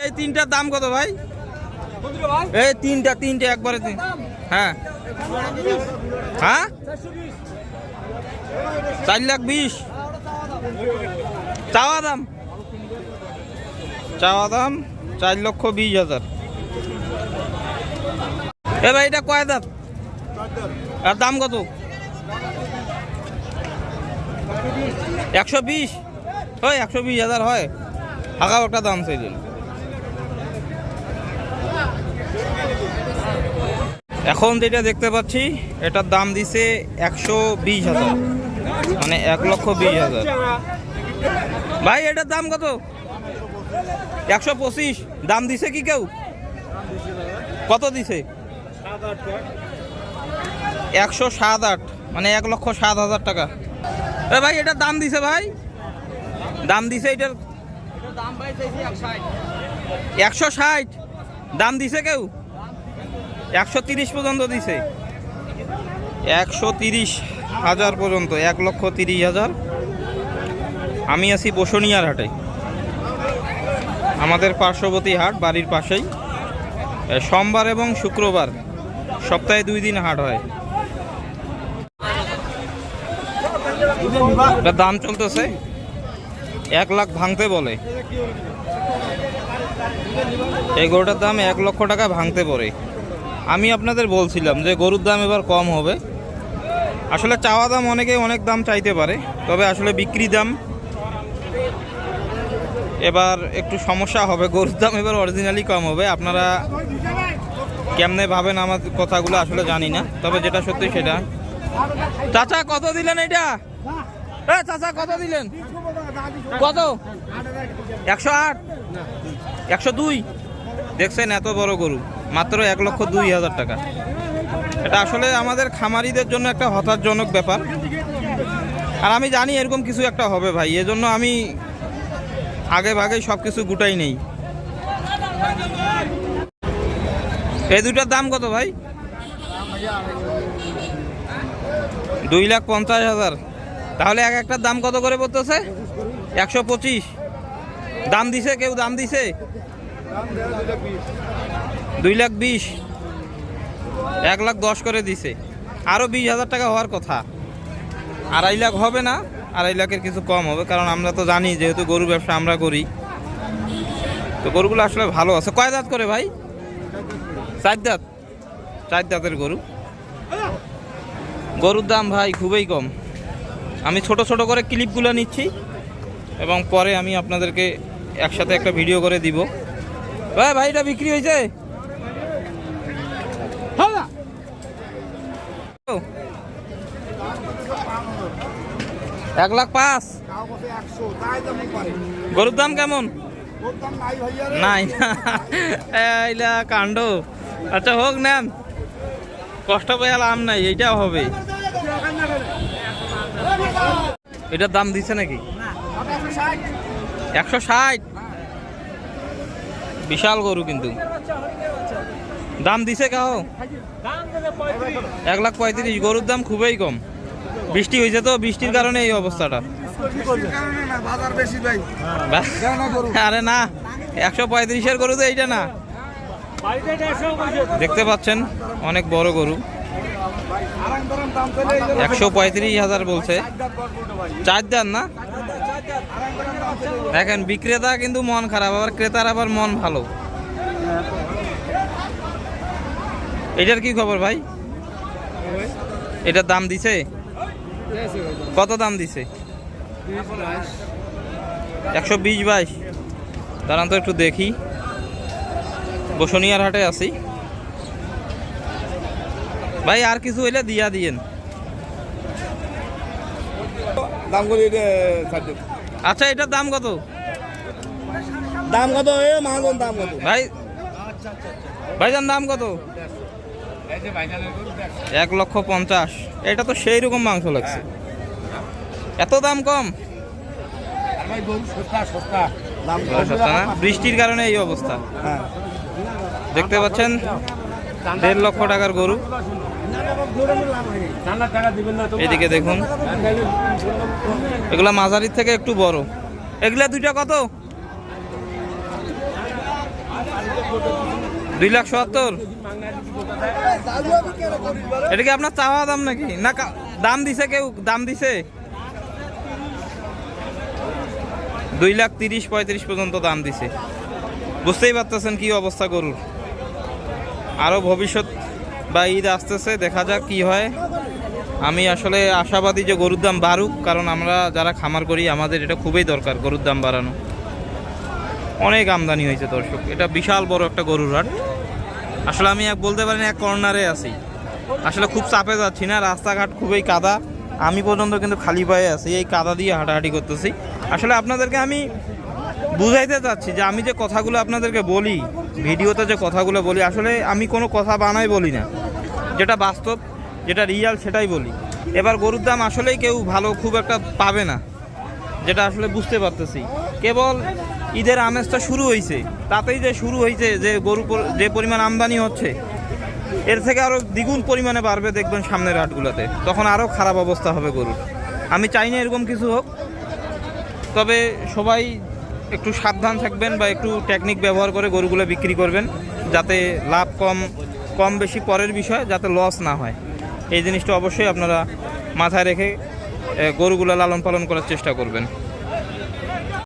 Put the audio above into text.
এই তিনটার দাম কত ভাই? এই তিনটা, তিনটে একবারে তিন হ্যাঁ। হ্যাঁ? চার লাখ বিশ। চাওয়া দাম? চাওয়া দাম চার লক্ষ বিশ হাজার। এ ভাই, এটা কয় দাম আর দাম কত? একশো বিশ। হয় একশো বিশ হাজার হয়। আগাও একটা দাম চাইলেন এখন যেটা দেখতে পাচ্ছি, এটার দাম দিছে একশো বিশ হাজার। মানে এক লক্ষ বিশ হাজার। ভাই, এটার দাম কত? একশো পঁচিশ। দাম দিছে কি কেউ? কত দিছে? একশো সাত আট। মানে এক লক্ষ সাত হাজার টাকা। ভাই, এটার দাম দিছে ভাই? দাম দিছে এটার একশো ষাট। দাম দিছে কেউ? একশো তিরিশ পর্যন্ত দিছে। একশো তিরিশ হাজার পর্যন্ত, এক লক্ষ তিরিশ হাজার। আমি আছি বসনিয়ার হাটে। আমাদের পার্শ্ববর্তী হাট, বাড়ির পাশেই। সোমবার এবং শুক্রবার সপ্তাহে দুই দিন হাট হয়। এটার দাম চলতেছে এক লাখ ভাঙতে বলে। এই গরুটার দাম এক লক্ষ টাকা ভাঙতে পড়ে আমি আপনাদের বলছিলাম যে গরুর দাম এবার কম হবে। আসলে চাওয়া দাম অনেকে অনেক দাম চাইতে পারে, তবে আসলে বিক্রি দাম এবার একটু সমস্যা হবে, গরুর দাম এবার অরিজিনালি কম হবে। আপনারা কেমনে ভাবেন আমার কথাগুলো আসলে জানি না, তবে যেটা সত্যি সেটা। চাচা, কত দিলেন এটা? চাচা, কত দিলেন? কত? একশো আট? একশো দুই? দেখছেন এত বড় গরু। মাত্র এক লক্ষ দুই হাজার টাকা। এটা আসলে আমাদের খামারিদের জন্য একটা হতাশজনক ব্যাপার। আর আমি জানি এরকম কিছু একটা হবে ভাই, এজন্য আমি আগে ভাগেই সব কিছু গুটাই নেই। এই দুটার দাম কত ভাই? দুই লাখ পঞ্চাশ হাজার। তাহলে এক একটার দাম কত করে পড়তেছে? একশো পঁচিশ। দাম দিছে? কেউ দাম দিছে? দুই লাখ বিশ, এক লাখ দশ করে দিছে। আরও বিশ হাজার টাকা হওয়ার কথা। আড়াই লাখ হবে না, আড়াই লাখের কিছু কম হবে, কারণ আমরা তো জানি যেহেতু গরু ব্যবসা আমরা করি। তো গরুগুলো আসলে ভালো আছে। কয় দাঁত করে ভাই? চার দাঁত। চার দাঁতের গরু। গরুর দাম ভাই খুবই কম। আমি ছোট ছোট করে ক্লিপগুলো নিচ্ছি এবং পরে আমি আপনাদেরকে একসাথে একটা ভিডিও করে দিব। ভাই ভাই এটা বিক্রি হয়েছে? এক লাখ পাঁচ। গরুর দাম কেমন? নাই। না এইলা কাণ্ড। আচ্ছা হোক, নেন। কষ্ট পেয়ে লাভ নাই, এইটাও হবে। এটার দাম দিছে নাকি? একশো ষাট। বিশাল গরু কিন্তু। দাম দিছে কাহ? এক লাখ পঁয়ত্রিশ গরুর দাম খুবই কম। বৃষ্টি হয়েছে তো বৃষ্টির কারণে এই অবস্থাটা। বা- আরে না একশো পঁয়ত্রিশের গরু তো এইটা না। দেখতে পাচ্ছেন অনেক বড় গরু। একশো পঁয়ত্রিশ হাজার বলছে। চার দেন না? দেখেন বিক্রেতা কিন্তু মন খারাপ আবার ক্রেতার আবার মন ভালো। এটার কি খবর ভাই? এটার দাম দিছে? কত দাম দিছে? একশো বিশ বাইশ। দাঁড়ান তো একটু দেখি। বসনিয়ার হাটে আছি। ভাই আর কিছু হইলে দিয়া দিয়েন। আচ্ছা এটার দাম কত? দাম কত? এ মাহাজন দাম কত? ভাই ভাইজান দাম কত? এক লক্ষ পঞ্চাশ। এটা তো সেই রকম মাংস লাগছে। এত দাম কম? বৃষ্টির কারণে এই অবস্থা। দেখতে পাচ্ছেন, দেড় লক্ষ টাকার গরু। এদিকে দেখুন। এগুলা মাঝারির থেকে একটু বড়। এগুলা দুইটা কত? দুই লাখ সত্তর। এটা কি আপনার চাওয়া দাম নাকি? না দাম দিছে কেউ? দাম দিছে? দুই লাখ তিরিশ পঁয়ত্রিশ পর্যন্ত দাম দিছে। বুঝতেই পারতেছেন কি অবস্থা গরুর। আরও ভবিষ্যৎ বা ঈদ আসতেছে, দেখা যাক কি হয়। আমি আসলে আশাবাদী যে গরুর দাম বাড়ুক, কারণ আমরা যারা খামার করি, আমাদের এটা খুবই দরকার গরুর দাম বাড়ানো। অনেক আমদানি হয়েছে, দর্শক। এটা বিশাল বড় একটা গরুর হাট। আসলে আমি এক বলতে পারি এক কর্নারে আছি। আসলে খুব চাপে যাচ্ছি না, রাস্তাঘাট খুবই কাদা। আমি পর্যন্ত কিন্তু খালি পায়ে আছি, এই কাদা দিয়ে হাঁটাহাঁটি করতেছি। আসলে আপনাদেরকে আমি বুঝাইতে চাচ্ছি যে আমি যে কথাগুলো আপনাদেরকে বলি, ভিডিওতে যে কথাগুলো বলি, আসলে আমি কোনো কথা বানাই বলি না। যেটা বাস্তব, যেটা রিয়াল সেটাই বলি। এবার গরুর দাম আসলেই কেউ ভালো খুব একটা পাবে না, যেটা আসলে বুঝতে পারতেছি। কেবল ঈদের আমেজটা শুরু হয়েছে তাতেই যে শুরু হয়েছে যে গরু যে পরিমাণ আমদানি হচ্ছে, এর থেকে আরও দ্বিগুণ পরিমাণে বাড়বে দেখবেন সামনের হাটগুলোতে। তখন আরও খারাপ অবস্থা হবে গরুর। আমি চাই না এরকম কিছু হোক, তবে সবাই একটু সাবধান থাকবেন বা একটু টেকনিক ব্যবহার করে গরুগুলো বিক্রি করবেন, যাতে লাভ কম কম বেশি পরের বিষয়, যাতে লস না হয়। এই জিনিসটা অবশ্যই আপনারা মাথায় রেখে গরুগুলো লালন পালন করার চেষ্টা করবেন।